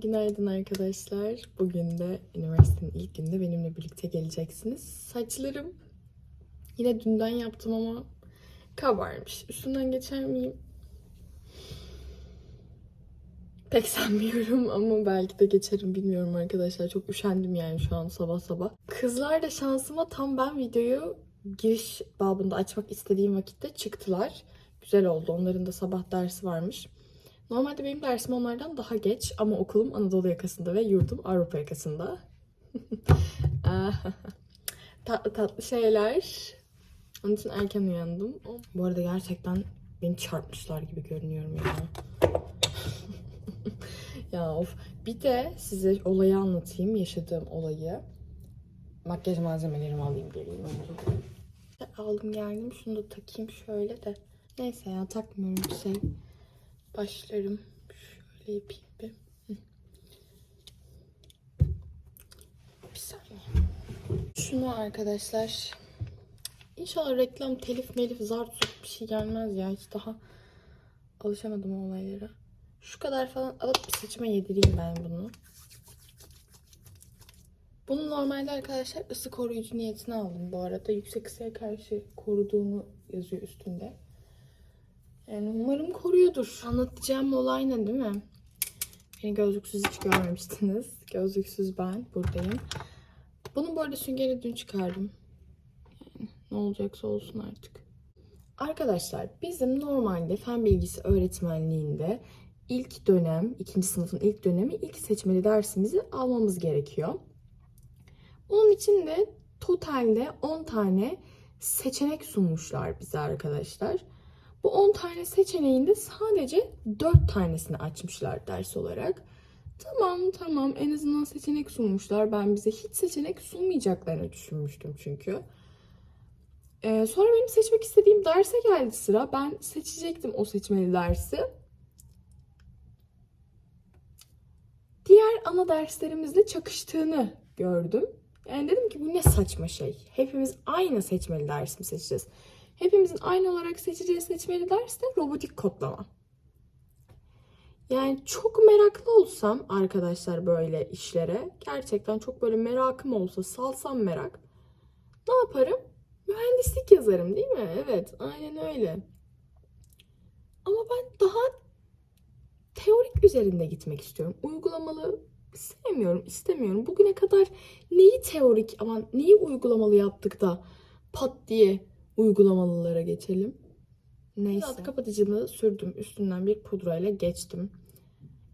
Günaydın arkadaşlar. Bugün de üniversitenin ilk gününde benimle birlikte geleceksiniz. Saçlarım yine dünden yaptım ama kabarmış. Üstünden geçer miyim? Pek sanmıyorum ama belki de geçerim bilmiyorum arkadaşlar. Çok üşendim yani şu an sabah sabah. Kızlar da şansıma tam ben videoyu giriş babında açmak istediğim vakitte çıktılar. Güzel oldu. Onların da sabah dersi varmış. Normalde benim dersim onlardan daha geç ama okulum Anadolu yakasında ve yurdum Avrupa yakasında. Ah, tatlı tatlı şeyler. Onun için erken uyandım. Bu arada gerçekten beni çarpmışlar gibi görünüyorum ya. ya of. Bir de size olayı anlatayım, yaşadığım olayı. Makyaj malzemelerimi alayım geleyim. Aldım geldim. Şunu da takayım şöyle de. Neyse ya takmıyorum bir şey. Başlarım. Şöyle yapayım bir. Bir saniye. Şunu arkadaşlar. İnşallah reklam, telif, melif, zar bir şey gelmez ya. Hiç daha alışamadım o olaylara. Şu kadar falan alıp bir saçıma yedireyim ben bunu. Bunu normalde arkadaşlar ısı koruyucu niyetine aldım bu arada. Yüksek ısıya karşı koruduğunu yazıyor üstünde. Yani umarım koruyordur. Anlatacağım olay ne değil mi? Beni gözlüksüz hiç görmemiştiniz. Gözlüksüz ben buradayım. Bunu bu arada süngeri dün çıkardım. Yani ne olacaksa olsun artık. Arkadaşlar bizim normalde fen bilgisi öğretmenliğinde ilk dönem, ikinci sınıfın ilk dönemi ilk seçmeli dersimizi almamız gerekiyor. Onun için de totalde 10 tane seçenek sunmuşlar bize arkadaşlar. Bu 10 tane seçeneğinde sadece 4 tanesini açmışlar ders olarak. Tamam tamam en azından seçenek sunmuşlar. Ben bize hiç seçenek sunmayacaklarını düşünmüştüm çünkü. Ee, sonra benim seçmek istediğim derse geldi sıra. Ben seçecektim o seçmeli dersi. Diğer ana derslerimizle çakıştığını gördüm. Yani dedim ki bu ne saçma şey. Hepimiz aynı seçmeli ders mi seçeceğiz? Hepimizin aynı olarak seçeceği seçmeli ders de robotik kodlama. Yani çok meraklı olsam arkadaşlar böyle işlere gerçekten çok böyle merakım olsa salsam merak ne yaparım? Mühendislik yazarım değil mi? Evet aynen öyle. Ama ben daha teorik üzerinde gitmek istiyorum. Uygulamalı sevmiyorum, istemiyorum. Bugüne kadar neyi teorik ama neyi uygulamalı yaptık da pat diye uygulamalılara geçelim. Neyse. Alt kapatıcımı sürdüm. Üstünden bir pudrayla geçtim.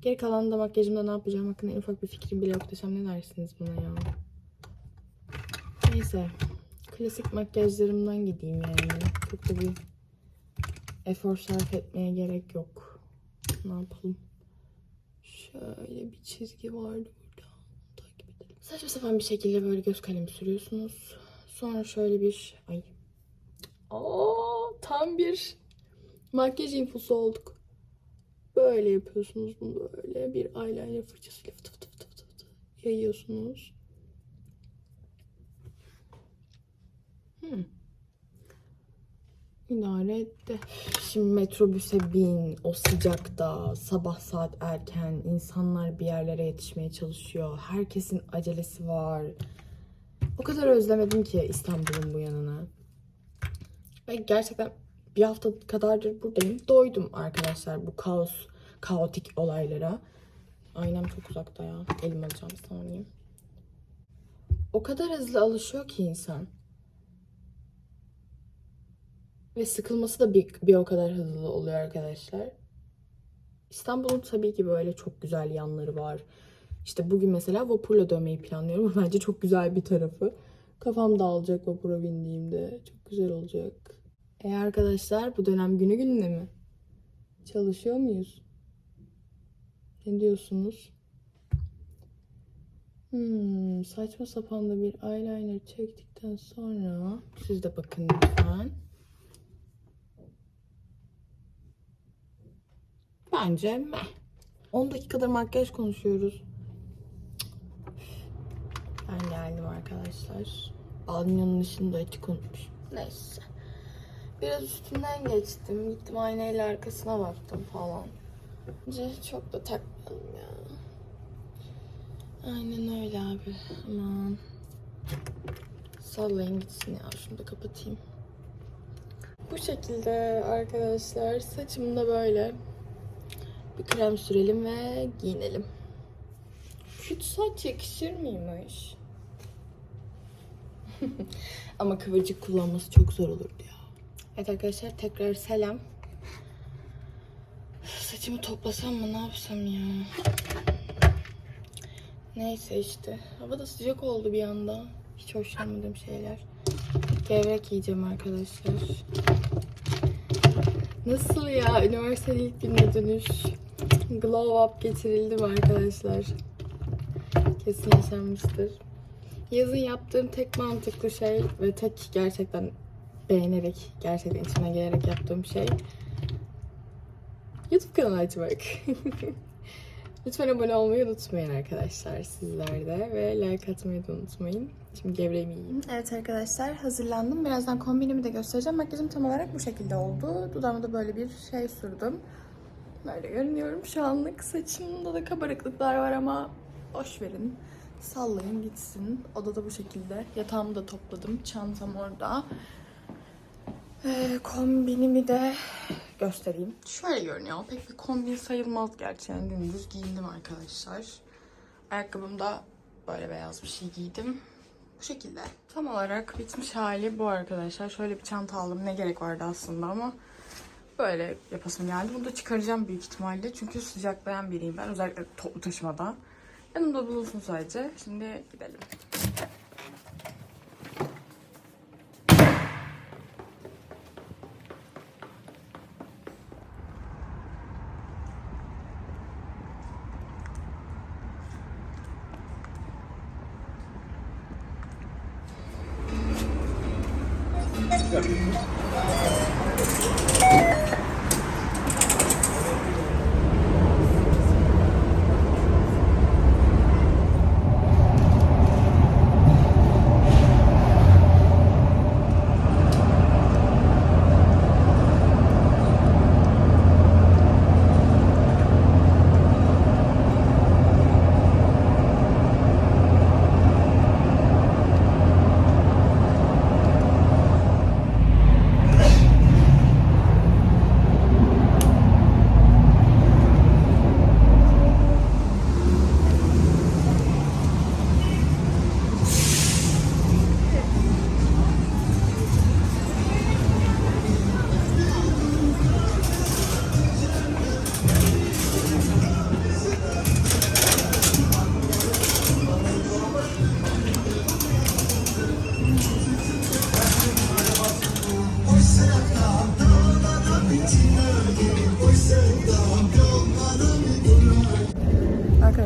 Geri kalan da makyajımda ne yapacağım hakkında en ufak bir fikrim bile yok desem ne dersiniz buna ya? Neyse. Klasik makyajlarımdan gideyim yani. Çok da bir efor sarf etmeye gerek yok. Ne yapalım? Şöyle bir çizgi vardı burada. Takip edelim. Saçma sapan bir şekilde böyle göz kalemi sürüyorsunuz. Sonra şöyle bir... Ay Aa, tam bir makyaj infosu olduk. Böyle yapıyorsunuz bunu böyle bir eyeliner fırçasıyla fıtı fıtı fıtı fıtı yayıyorsunuz. Hmm. İdare etti. Şimdi metrobüse bin, o sıcakta, sabah saat erken, insanlar bir yerlere yetişmeye çalışıyor. Herkesin acelesi var. O kadar özlemedim ki İstanbul'un bu yanını. Ve gerçekten bir hafta kadardır buradayım. Doydum arkadaşlar bu kaos, kaotik olaylara. Aynam çok uzakta ya. Elim alacağım saniye. O kadar hızlı alışıyor ki insan. Ve sıkılması da bir, bir o kadar hızlı oluyor arkadaşlar. İstanbul'un tabii ki böyle çok güzel yanları var. İşte bugün mesela vapurla dönmeyi planlıyorum. Bence çok güzel bir tarafı. Kafam dağılacak vapura bindiğimde. Çok güzel olacak. E arkadaşlar bu dönem günü gününe mi? Çalışıyor muyuz? Ne diyorsunuz? Hmm, saçma sapan da bir eyeliner çektikten sonra siz de bakın lütfen. Bence meh. 10 dakikadır makyaj konuşuyoruz. Ben geldim arkadaşlar. Banyonun ışığını da açık unutmuşum. Neyse. Biraz üstünden geçtim. Gittim aynayla arkasına baktım falan. Bence çok da takmayalım ya. Aynen öyle abi. Aman. Sallayın gitsin ya. Şunu da kapatayım. Bu şekilde arkadaşlar. Saçım da böyle. Bir krem sürelim ve giyinelim. Küt saç yakışır mıymış? Ama kıvırcık kullanması çok zor olurdu ya. Evet arkadaşlar tekrar selam. Saçımı toplasam mı ne yapsam ya? Neyse işte. Hava da sıcak oldu bir anda. Hiç hoşlanmadığım şeyler. Gevrek yiyeceğim arkadaşlar. Nasıl ya? Üniversite ilk gününe dönüş. Glow up geçirildim arkadaşlar. Kesin yaşanmıştır. Yazın yaptığım tek mantıklı şey ve tek gerçekten beğenerek, gerçekten içime gelerek yaptığım şey YouTube kanalı açmak. Lütfen abone olmayı unutmayın arkadaşlar sizler de ve like atmayı da unutmayın. Şimdi gevreğimi yiyeyim. Evet arkadaşlar hazırlandım. Birazdan kombinimi de göstereceğim. Makyajım tam olarak bu şekilde oldu. Dudağıma da böyle bir şey sürdüm. Böyle görünüyorum şu anlık. Saçımda da kabarıklıklar var ama boş verin. Sallayın gitsin. Odada bu şekilde. Yatağımı da topladım. Çantam orada. Ee, kombinimi de göstereyim. Şöyle görünüyor. Pek bir kombin sayılmaz gerçi. Yani dümdüz giyindim arkadaşlar. Ayakkabım da böyle beyaz bir şey giydim. Bu şekilde. Tam olarak bitmiş hali bu arkadaşlar. Şöyle bir çanta aldım. Ne gerek vardı aslında ama böyle yapasım geldi. Bunu da çıkaracağım büyük ihtimalle. Çünkü sıcaklayan biriyim ben. Özellikle toplu taşımada. Yanımda bulunsun sadece. Şimdi gidelim.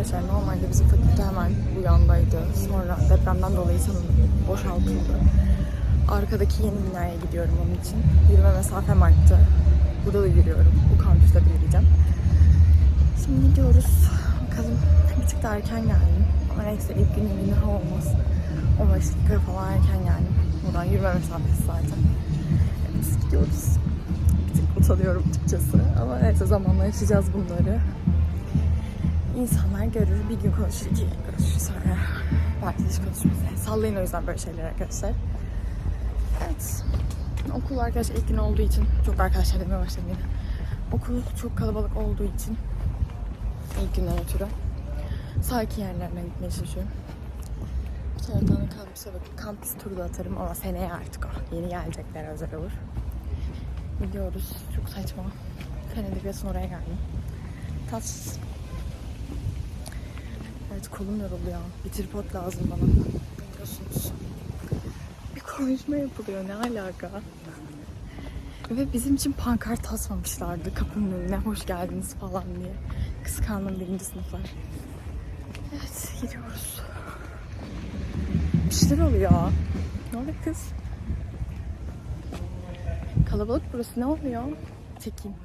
Arkadaşlar normalde bizim fakülte hemen bu yandaydı. Sonra depremden dolayı sanırım boşaltıldı. Arkadaki yeni binaya gidiyorum onun için. Yürüme mesafem arttı. Burada da yürüyorum. Bu kampüste de yürüyeceğim. Şimdi gidiyoruz. Bakalım. Bir tık da erken geldim. Ama neyse ilk günün günü olmaz. 15 dakika falan erken geldim. Buradan yürüme mesafesi zaten. Evet gidiyoruz. Bir tık utanıyorum açıkçası. Ama neyse zamanla yaşayacağız bunları. İnsanlar görür, bir gün konuşur, iki gün konuşur sonra belki hiç konuşmaz. Sallayın o yüzden böyle şeyler arkadaşlar. Evet. Okul arkadaşlar ilk gün olduğu için, çok arkadaşlar demeye başladım yine. Okul çok kalabalık olduğu için ilk günden ötürü sakin yerlerden gitmeye çalışıyorum. Bir taraftan da kampüse bakıp kampüs turu da atarım ama seneye artık o. Yeni gelecekler özel olur. Gidiyoruz. Çok saçma. Fen Edebiyatı'nın oraya geldim. Tatsız. Evet kolum yoruldu ya. Bir tripod lazım bana. Biliyorsunuz. Bir konuşma yapılıyor. Ne alaka? Ve bizim için pankart asmamışlardı kapının önüne. Hoş geldiniz falan diye. Kıskandım birinci sınıflar. Evet gidiyoruz. Bir şeyler oluyor. Ne oluyor kız? Kalabalık burası. Ne oluyor? Çekeyim.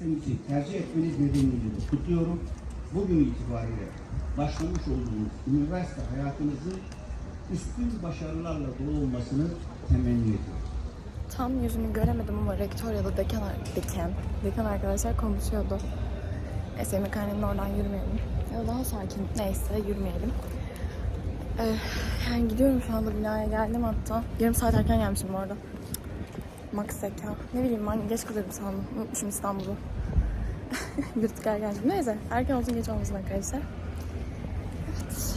Üniversitemizi tercih etmeniz nedeniyle kutluyorum. Bugün itibariyle başlamış olduğunuz üniversite hayatınızın üstün başarılarla dolu olmasını temenni ediyorum. Tam yüzünü göremedim ama rektör ya da dekan, dekan, dekan arkadaşlar konuşuyordu. Neyse yemekhanenin oradan yürümeyelim. Ya da daha sakin. Neyse yürümeyelim. Ee, yani gidiyorum şu anda binaya geldim hatta. Yarım saat erken gelmişim bu arada. Max zeka. Ne bileyim ben geç kalırım sandım. Unutmuşum İstanbul'u. Yırtık erken. Neyse erken olsun geç olmasın arkadaşlar. Evet.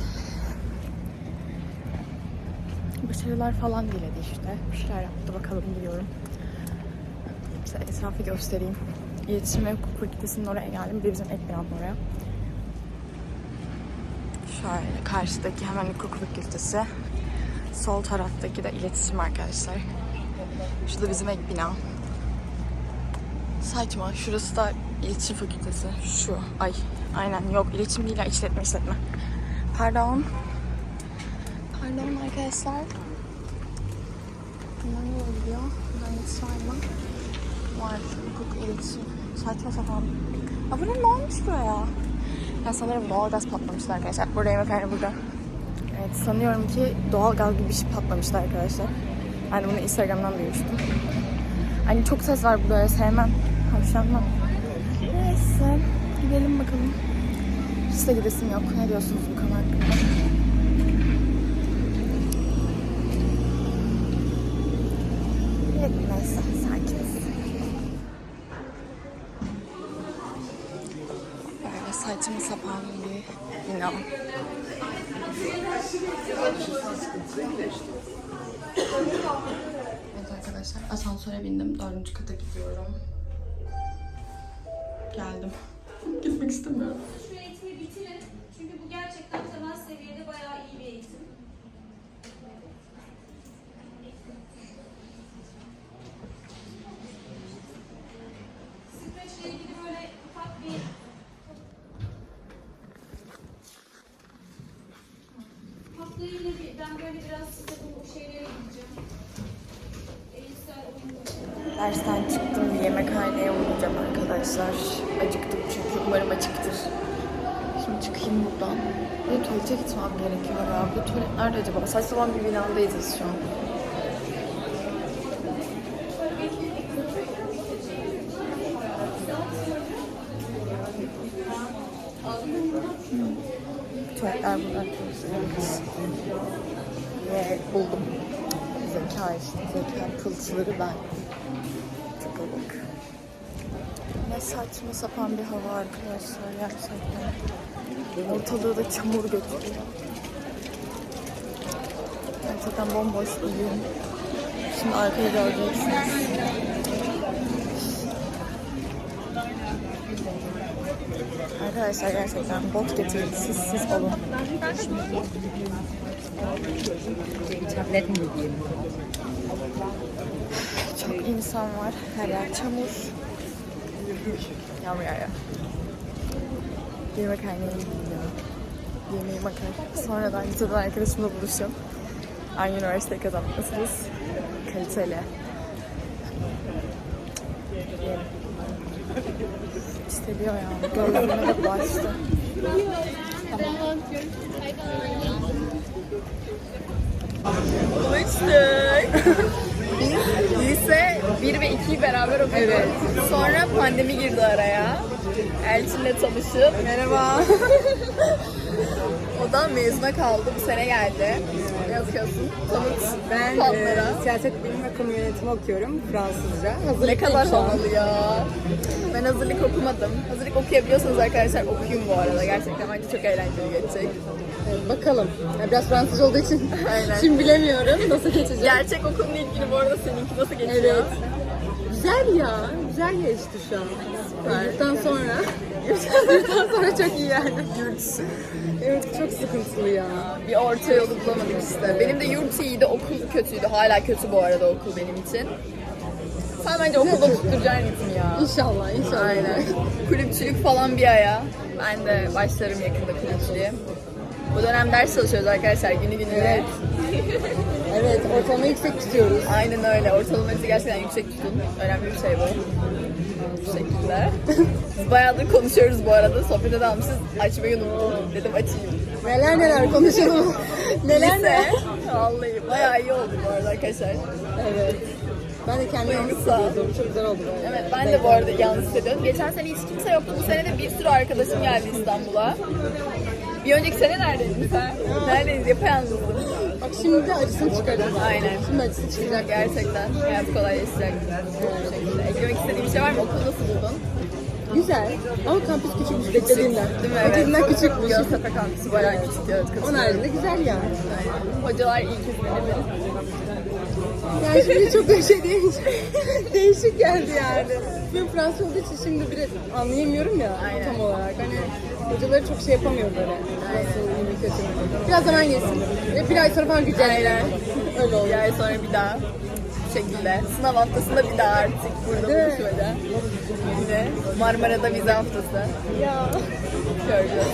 Başarılar falan diledi işte. Bir şeyler yaptı bakalım biliyorum. Size etrafı göstereyim. İletişim ve Hukuk Fakültesi'nin oraya geldim. Bir bizim ek binanın oraya. Şöyle karşıdaki hemen hukuk fakültesi. Sol taraftaki de iletişim arkadaşlar. Şurada bizim ek bina. Saçma. Şurası da iletişim fakültesi. Şu. Ay. Aynen yok. iletişim değil ya. işletme işletme. Pardon. Pardon arkadaşlar. Bundan yol gidiyor. Bundan geçiş var mı? Var. Hukuk, iletişim. Saçma sapan. Aa, ne olmuş buraya? Ya sanırım doğalgaz patlamıştı arkadaşlar. Burada yemekhane burada. Evet sanıyorum ki doğalgaz gibi bir şey patlamıştı arkadaşlar. De bunu Instagram'dan duymuştum. Hani çok ses var burada sevmem. Hoşlanmam. Neyse gidelim bakalım. Hiç de gidesim yok. Ne diyorsunuz bu konu hakkında? Neyse. Böyle saçma sapan bir bina. Evet arkadaşlar asansöre bindim. Dördüncü kata gidiyorum. Geldim. Gitmek istemiyorum. Şu eğitimi bitirin. Çünkü bu gerçekten temel seviyede bayağı iyi bir eğitim. Scratch'le ilgili böyle ufak bir Haftaya yine bir, ben Dersten çıktım bir yemekhaneye uğrayacağım arkadaşlar. Acıktım çünkü umarım açıktır. Şimdi çıkayım buradan. De tuvalete gitmem gerekiyor ya. Bu tuvalet nerede acaba? Saç sapan bir binadayız şu an. Tuvaletler burada arkadaşlar. Ve buldum. Zeka işte. Zeka pıltıları ben. Tıpılık. Ne saçma sapan bir hava arkadaşlar gerçekten. Ortalığı da çamur götürüyor. Gerçekten bomboş bir gün. Şimdi arkayı göreceksiniz. Arkadaşlar gerçekten bot getirin. Siz siz olun. Tablet mi diyeyim? İnsan var. Her yer çamur. Yağmur yağıyor. Yemekhaneye gidiyor. Yemeği bakar. Sonradan liseden arkadaşımla buluşacağım. Aynı üniversiteyi kazanmışsınız. Kaliteli. İstediyor ya. Gözlerime de bulaştı. Buluştuk. Biz lise 1 ve 2'yi beraber okuduk. Evet. Sonra pandemi girdi araya. Elçin'le tanışıp. Merhaba. o da mezuna kaldı. Bu sene geldi. Ne okuyorsun? Ben e, siyaset bilimi ve kamu yönetimi okuyorum Fransızca. Ne Hazırlık kadar şu an. havalı ya. Ben hazırlık okumadım. Hazırlık okuyabiliyorsanız arkadaşlar okuyun bu arada. Gerçekten bence çok eğlenceli geçecek. Evet, bakalım. Ya biraz Fransızca olduğu için Aynen. şimdi bilemiyorum nasıl geçecek. Gerçek okulun ilgili bu arada seninki nasıl geçiyor? Evet. Güzel ya. Güzel geçti şu an. Yurttan sonra. Yurttan sonra çok iyi yani. Yurt. Evet çok sıkıntılı ya. Bir orta yolu bulamadım işte. Benim de yurt iyiydi, okul kötüydü. Hala kötü bu arada okul benim için. Sen bence okulda tutturacaksın ritmi ya. İnşallah inşallah. Aynen. Kulüpçülük falan bir aya. Ben de başlarım yakında kulüpçülüğe. Bu dönem ders çalışıyoruz arkadaşlar günü gününe. Evet. Evet ortalama yüksek tutuyoruz. Aynen öyle. Ortalamanızı gerçekten yüksek tutun. Önemli bir şey bu. Bu şekilde. Biz bayağıdır konuşuyoruz bu arada. Sohbete dalmışız. Açmayı unuttum. Dedim açayım. Neler neler konuşalım. neler neler. Vallahi bayağı iyi oldu bu arada arkadaşlar. Evet. Ben de kendi yalnız hissediyordum. Çok güzel oldu böyle. Evet ben de bu arada yalnız hissediyorum. Geçen sene hiç kimse yoktu. Bu sene de bir sürü arkadaşım geldi İstanbul'a. Bir önceki sene neredeydin sen? Neredeydin? Yapayalnızdın. Bak şimdi de acısını çıkaracağız. Aynen. Şimdi acısı çıkacak. Gerçekten hayat kolaylaşacak. Bu şekilde. Eklemek istediğim bir şey var mı? Okulu nasıl buldun? Güzel. Ama kampüs küçükmüş beklediğimden. Değil mi? Beklediğinden küçükmüş. Göztepe kampüsü bayağı küçük. Evet, Onun haricinde güzel yani. Aynen. Hocalar iyi kesinlikle. Yani şimdi çok da şey değil. Değişik geldi yani. Ben Fransız olduğu için şimdi bir anlayamıyorum ya Aynen. tam olarak. Hani hocaları çok şey yapamıyor böyle. Nasıl iyi kötü? Biraz zaman geçsin. Bir ay sonra falan güncelleyler. Öyle oluyor. Bir ay sonra bir daha bu şekilde. Sınav haftasında bir daha artık burada buluşmada. Yine Marmara'da vize haftası. Ya. Göreceğiz.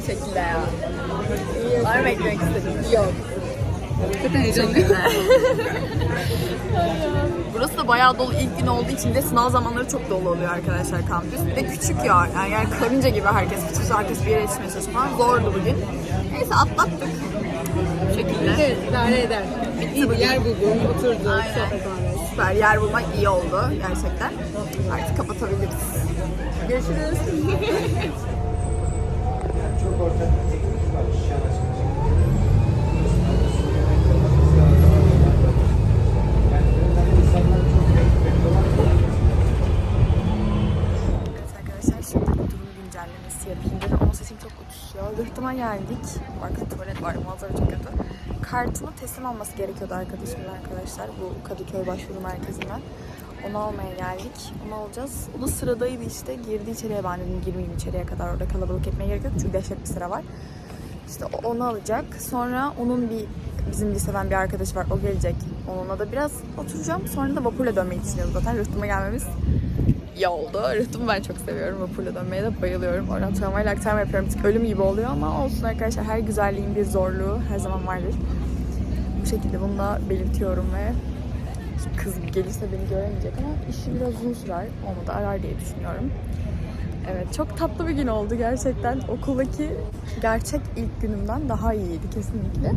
Bu şekilde ya. Var mı eklemek istediğin? Yok. Zaten heyecanlıyım. Burası da bayağı dolu ilk gün olduğu için de sınav zamanları çok dolu oluyor arkadaşlar kampüs. Bir de küçük ya. Yani, yani karınca gibi herkes. Küçük herkes bir yere yetişmeye çalışıyor falan. Zordu bugün. Neyse atlattık. Bu şekilde. Evet, idare eder. İyi bir yer buldum, oturduk, Aynen. sohbet. Süper yer bulmak iyi oldu gerçekten. Artık kapatabiliriz. Görüşürüz. Çok ortak bir teklif var. Güncellemesi yapayım dedim ama sesim çok uçuşuyor. Rıhtıma geldik. Bakın tuvalet var manzara çok kötü. Kartını teslim alması gerekiyordu arkadaşımın arkadaşlar. Bu Kadıköy başvuru merkezinden. Onu almaya geldik. Onu alacağız. O da sıradaydı işte. Girdi içeriye ben dedim girmeyeyim içeriye kadar. Orada kalabalık etmeye gerek yok. Çünkü dehşet bir sıra var. İşte onu alacak. Sonra onun bir bizim liseden bir arkadaşı var. O gelecek. Onunla da biraz oturacağım. Sonra da vapurla dönmeyi düşünüyoruz zaten. Rıhtıma gelmemiz iyi oldu. Rıhtımı ben çok seviyorum. Vapurla dönmeye de bayılıyorum. Oradan tramvayla aktarma yapıyorum. Ölüm gibi oluyor ama olsun arkadaşlar. Her güzelliğin bir zorluğu her zaman vardır. Bu şekilde bunu da belirtiyorum ve kız gelirse beni göremeyecek ama işi biraz uzun sürer. Onu da arar diye düşünüyorum. Evet çok tatlı bir gün oldu gerçekten. Okuldaki gerçek ilk günümden daha iyiydi kesinlikle.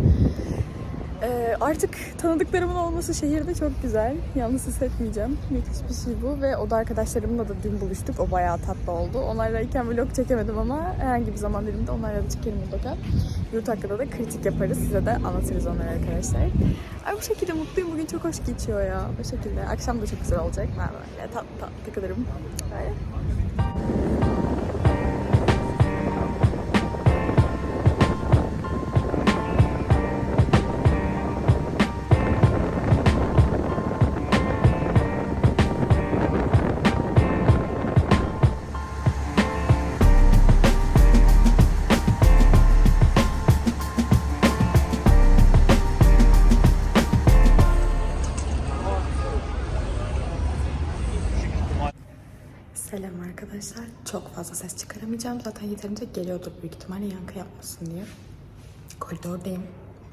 Ee, artık tanıdıklarımın olması şehirde çok güzel. Yalnız hissetmeyeceğim. Müthiş bir şey bu. Ve oda arkadaşlarımla da dün buluştuk. O bayağı tatlı oldu. Onlarlayken vlog çekemedim ama herhangi bir zaman diliminde onlarla da çekerim mutlaka. Yurt hakkında da kritik yaparız. Size de anlatırız onları arkadaşlar. Ay bu şekilde mutluyum. Bugün çok hoş geçiyor ya. Bu şekilde. Akşam da çok güzel olacak. Ben böyle tatlı tatlı takılırım. Böyle. Fazla ses çıkaramayacağım. Zaten yeterince geliyordur büyük ihtimalle yankı yapmasın diye. Koridordayım.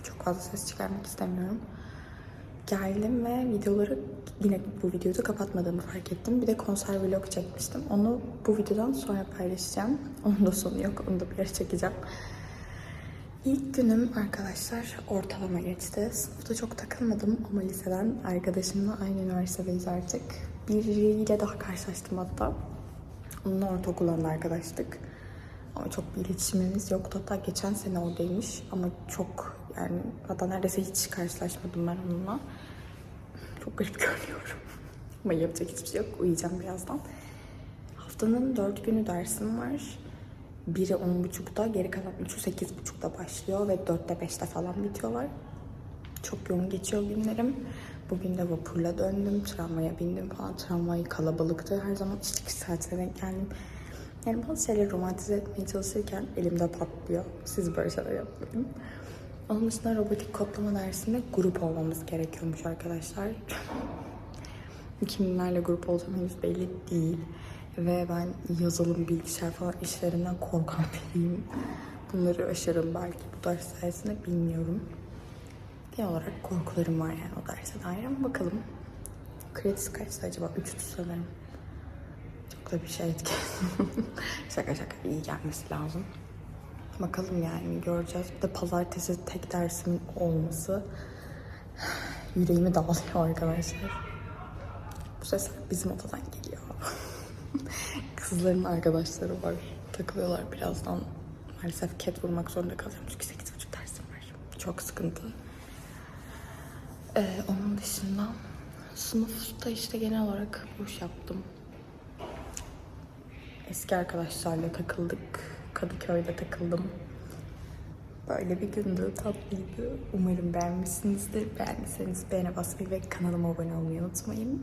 Çok fazla ses çıkarmak istemiyorum. Geldim ve videoları yine bu videoyu da kapatmadığımı fark ettim. Bir de konser vlog çekmiştim. Onu bu videodan sonra paylaşacağım. Onun da sonu yok. Onu da bir yere çekeceğim. İlk günüm arkadaşlar ortalama geçti. Sınıfta çok takılmadım ama liseden arkadaşımla aynı üniversitedeyiz artık. Biriyle daha karşılaştım hatta. Onunla ortaokuldan da arkadaştık. Ama çok bir iletişimimiz yoktu. Hatta geçen sene oradaymış ama çok yani hatta neredeyse hiç karşılaşmadım ben onunla. Çok garip görünüyorum. ama yapacak hiçbir şey yok. Uyuyacağım birazdan. Haftanın dört günü dersim var. Biri on buçukta, geri kalan üçü sekiz buçukta başlıyor ve dörtte beşte falan bitiyorlar. Çok yoğun geçiyor günlerim. Bugün de vapurla döndüm, tramvaya bindim falan. Tramvay kalabalıktı. Her zaman işte saatine denk geldim. Yani bazı şeyleri romantize etmeye çalışırken elimde patlıyor. Siz böyle şeyler yapmayın. Onun dışında robotik kodlama dersinde grup olmamız gerekiyormuş arkadaşlar. Kimlerle grup olacağım henüz belli değil. Ve ben yazılım, bilgisayar falan işlerinden korkan biriyim. Bunları aşarım belki bu ders sayesinde bilmiyorum. Genel olarak korkularım var yani o derse dair ama bakalım. Kredisi kaçtı acaba? Üçtü sanırım. Çok da bir şey etki. şaka şaka iyi gelmesi lazım. Bakalım yani göreceğiz. Bir de pazartesi tek dersimin olması yüreğimi dağılıyor arkadaşlar. Bu sesler bizim odadan geliyor. Kızların arkadaşları var. Takılıyorlar birazdan. Maalesef ket vurmak zorunda kalacağım çünkü 8.30 dersim var. Çok sıkıntı. Ee, onun dışında sınıfta işte genel olarak boş yaptım. Eski arkadaşlarla takıldık. Kadıköy'de takıldım. Böyle bir gündü, tatlıydı. Umarım beğenmişsinizdir. Beğendiyseniz beğene basmayı ve kanalıma abone olmayı unutmayın.